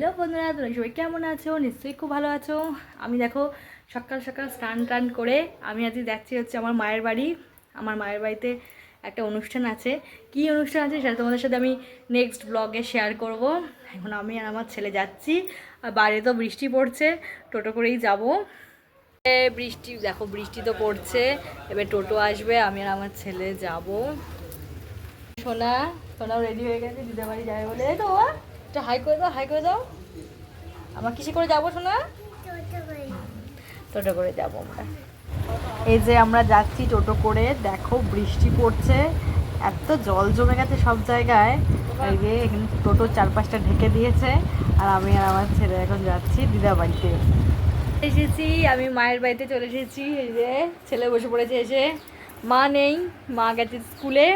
Hello বন্ধুরা, তোমরা সবাই কেমন আছো? নিশ্চয়ই খুব ভালো আছো। আমি দেখো, সকাল সকাল স্নান টান করে আমি আজকে যাচ্ছি হচ্ছে আমার মায়ের বাড়ি। আমার মায়ের বাড়িতে একটা অনুষ্ঠান আছে। কি অনুষ্ঠান আছে সেটা তোমাদের সাথে আমি নেক্সট ব্লগে শেয়ার করব। এখন আমি আর আমার ছেলে যাচ্ছি। আর বাইরে তো বৃষ্টি পড়ছে, টোটো করেই যাব। বৃষ্টি, দেখো, বৃষ্টি তো পড়ছে। এবার টোটো আসবে, আমি আর আমার ছেলে যাব। সোনা, সোনাও রেডি হয়ে গেছে দিদা বাড়ি যাবে বলে তো? একটু হাই করে দাও হাই করে দাও। আমরা কিসে করে যাব সোনা? টোটো করে। যাব আমরা। এই যে আমরা যাচ্ছি টোটো করে দেখো বৃষ্টি পড়ছে এত জল জমে গেছে সব জায়গায়। এই যে এখানে টোটো চার পাঁচটা ঢেকে দিয়েছে আর আমি আর আমার ছেলে এখন যাচ্ছি দিদা বাড়িতে। এসেছি আমি মায়ের বাড়িতে চলে এসেছি এই যে ছেলে বসে পড়েছে এসে। মা নেই মা গেছে স্কুলে।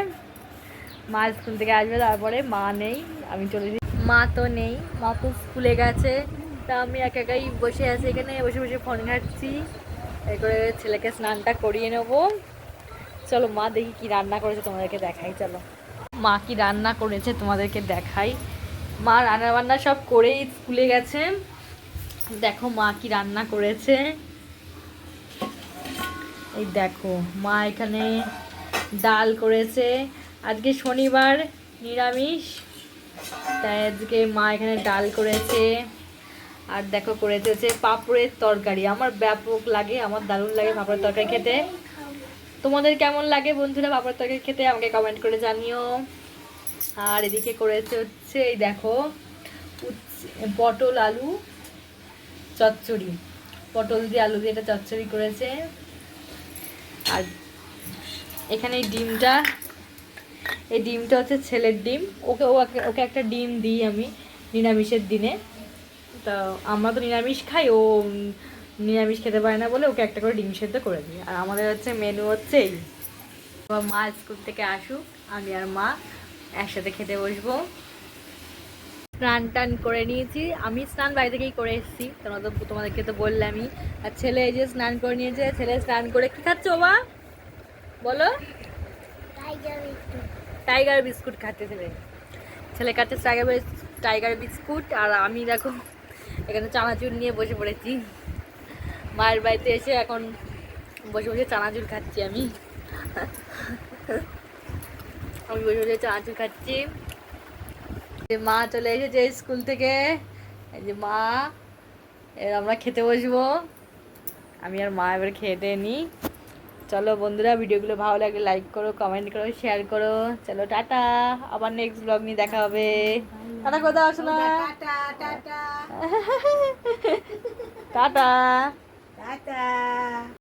মা স্কুল থেকে আসবে তারপরে মা নেই আমি চলে মা তো নেই, মা তো স্কুলে গেছে, তা আমি একা একাই বসে আছি এখানে, বসে বসে ফোন ঘাটছি, এরপরে ছেলেকে স্নানটা করিয়ে নেব। চলো মা দেখি কি রান্না করেছে, তোমাদেরকে দেখাই, চলো। মা কি রান্না করেছে, তোমাদেরকে দেখাই। মা রান্না বান্না সব করেই স্কুলে গেছে। দেখো মা কি রান্না করেছে। এই দেখো, মা এখানে ডাল করেছে। আজকে শনিবার, নিরামিষ। তাই আজকে মা এখানে ডাল করেছে। আর দেখো করেছে হচ্ছে পাঁপড়ের তরকারি। আমার ব্যাপক লাগে, আমার দারুণ লাগে পাঁপড়ের তরকারি খেতে। তোমাদের কেমন লাগে বন্ধুরা পাঁপড়ের তরকারি খেতে? আমাকে কমেন্ট করে জানিও। আর এদিকে করেছে হচ্ছে, এই দেখো পটল আলু, চচ্চড়ি। পটল দিয়ে আলু দিয়ে এটা চচ্চড়ি করেছে। আর এখানে ডিমটা এই ডিমটা হচ্ছে ছেলের ডিম। ওকে ওকে- ওকে একটা ডিম দিই আমি নিরামিষের দিনে। তো আমরা তো নিরামিষ খাই, ও নিরামিষ খেতে পারে না বলে ওকে একটা করে ডিম সেদ্ধ করে দিই। আর আমাদের হচ্ছে মেনু হচ্ছে এই। মা স্কুল থেকে আসুক, আমি আর মা একসাথে খেতে বসবো। স্নান টান করে নিয়েছি। আমি স্নান বাড়ি থেকেই করে এসেছি। তোমরা তো, তোমাদেরকে তো বললামই। আর ছেলে এই যে স্নান করে নিয়েছে, ছেলে স্নান করে কি খাচ্ছ মা? বলো। টাইগার বিস্কুট খাচ্ছে ছেলে ছেলে খাচ্ছে টাইগার টাইগার বিস্কুট আর আমি দেখো এখানে চানাচুর নিয়ে বসে পড়েছি। মায়ের বাড়িতে এসে এখন বসে বসে চানাচুর খাচ্ছি আমি। আমি বসে বসে চানাচুর খাচ্ছি। যে মা চলে এসেছে স্কুল থেকে। যে মা আমরা খেতে বসবো। আমি আর মা এবার খেয়ে নিই। চলো বন্ধুরা ভিডিওগুলো ভালো লাগে লাইক করো কমেন্ট করো শেয়ার করো। চলো টাটা। আবার নেক্সট ব্লগ নিয়ে দেখা হবে। টাটা কোথাও আসো না? Tata tata. টাটা। টাটা।